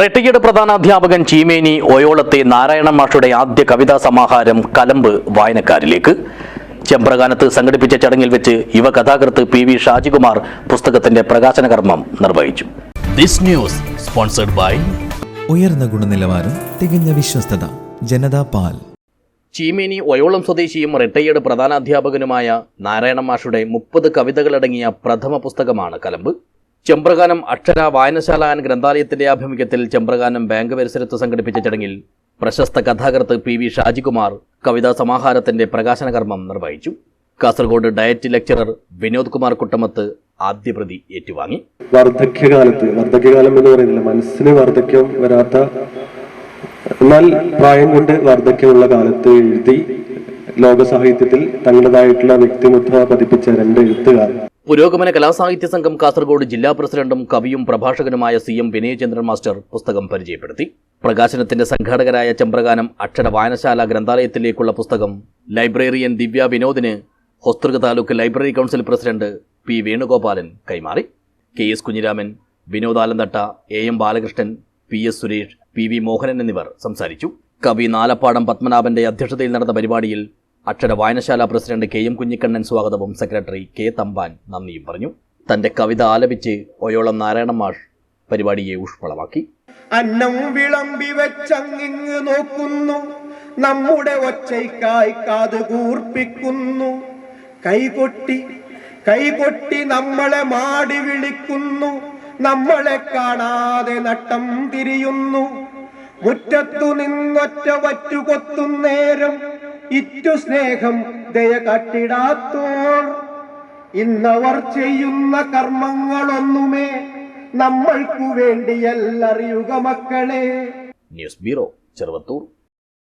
റെട്ടിയുടെ പ്രധാനാധ്യാപകൻ ചീമേനി ഒയോളത്തെ നാരായണ മാഷുടെ ആദ്യ കവിതാ സമാഹാരം കലമ്പ് വായനക്കാരിലേക്ക്. ചെമ്പ്രകാനത്ത് സംഘടിപ്പിച്ച ചടങ്ങിൽ വെച്ച് യുവ കഥാകൃത്ത് പി വി ഷാജികുമാർ പുസ്തകത്തിന്റെ പ്രകാശന കർമ്മം നിർവഹിച്ചു. ദിസ് ന്യൂസ് സ്പോൺസർഡ് ബൈ ഉയർന്ന ഗുണനിലവാരം തികഞ്ഞ വിശ്വസ്തത ജനതാ പാൽ. ചീമേനി ഒയോളം സ്വദേശിയും റിട്ടയേർഡ് പ്രധാനാധ്യാപകനുമായ നാരായണ മാഷുടെ മുപ്പത് കവിതകളടങ്ങിയ പ്രഥമ പുസ്തകമാണ് കലമ്പ്. ചെമ്പ്രകാനം അക്ഷര വായനശാല ആൻഡ് ഗ്രന്ഥാലയത്തിന്റെ ആഭിമുഖ്യത്തിൽ ചെമ്പ്രകാനം ബാങ്ക് പരിസരത്ത് സംഘടിപ്പിച്ച ചടങ്ങിൽ പ്രശസ്ത കഥാകൃത്ത് പി വി ഷാജികുമാർ കവിതാ സമാഹാരത്തിന്റെ പ്രകാശന കർമ്മം നിർവഹിച്ചു. കാസർഗോഡ് ഡയറ്റ് ലെക്ചറർ വിനോദ് കുമാർ കുട്ടമത്ത് ആദ്യ പ്രതി ഏറ്റുവാങ്ങി. വാർദ്ധക്യകാലത്ത് വാർദ്ധക്യകാലം എന്ന് പറയുന്നില്ല മനസ്സിന് വാർദ്ധക്യം വരാത്ത എന്നാൽ പ്രായം കൊണ്ട് വാർദ്ധക്യമുള്ള കാലത്ത് എഴുതി ലോക സാഹിത്യത്തിൽ തങ്ങളുടേതായിട്ടുള്ള വ്യക്തിമുദ്ര പതിപ്പിച്ച രണ്ട് എഴുത്തുകാർ. പുരോഗമന കലാസാഹിത്യ സംഘം കാസർഗോഡ് ജില്ലാ പ്രസിഡന്റും കവിയും പ്രഭാഷകനുമായ സി എം വിനയചന്ദ്രൻ മാസ്റ്റർ പുസ്തകം പരിചയപ്പെടുത്തി. പ്രകാശനത്തിന്റെ സംഘാടകരായ ചമ്പ്രകാനം അക്ഷര വായനശാല ഗ്രന്ഥാലയത്തിലേക്കുള്ള പുസ്തകം librarian Divya വിനോദിന് Hosdurg taluk library council president P Venugopalan കൈമാറി. K S Kunhiraman Vinod Alanthatta A M Balakrishnan P S Suresh P V Mohanan എന്നിവർ സംസാരിച്ചു. കവി നാലപ്പാടം പത്മനാഭന്റെ അധ്യക്ഷതയിൽ നടന്ന പരിപാടിയിൽ അക്ഷര വായനശാല പ്രസിഡന്റ് കെ എം കുഞ്ഞിക്കണ്ണൻ സ്വാഗതവും സെക്രട്ടറി കെ തമ്പാൻ നന്ദിയും പറഞ്ഞു. തന്റെ കവിത ആലപിച്ച് ഒയോളം നാരായണ മാഷ് പരിപാടിയെ ഊഷ്മളമാക്കി. അന്നം വിളമ്പി വെച്ചങ്ങിങ് നോക്കുന്നു. നമ്മുടെ ഒച്ചയ്ക്കായി കാത് കൂർപ്പിക്കുന്നു. കൈകൊട്ടി കൈകൊട്ടി നമ്മളെ മാടി വിളിക്കുന്നു. നമ്മളെ കാണാതെ നട്ടം തിരിയുന്നു. മുറ്റത്തു നിന്നൊറ്റ വറ്റുകൊത്തും കൊത്തുന്നേരം ഇറ്റു സ്നേഹം ദയ കട്ടിടാത്തോർ. ഇന്നവർ ചെയ്യുന്ന കർമ്മങ്ങളൊന്നുമേ നമ്മൾക്കു വേണ്ടിയല്ലറിയുക മക്കളെ. News bureau Cheruvathur.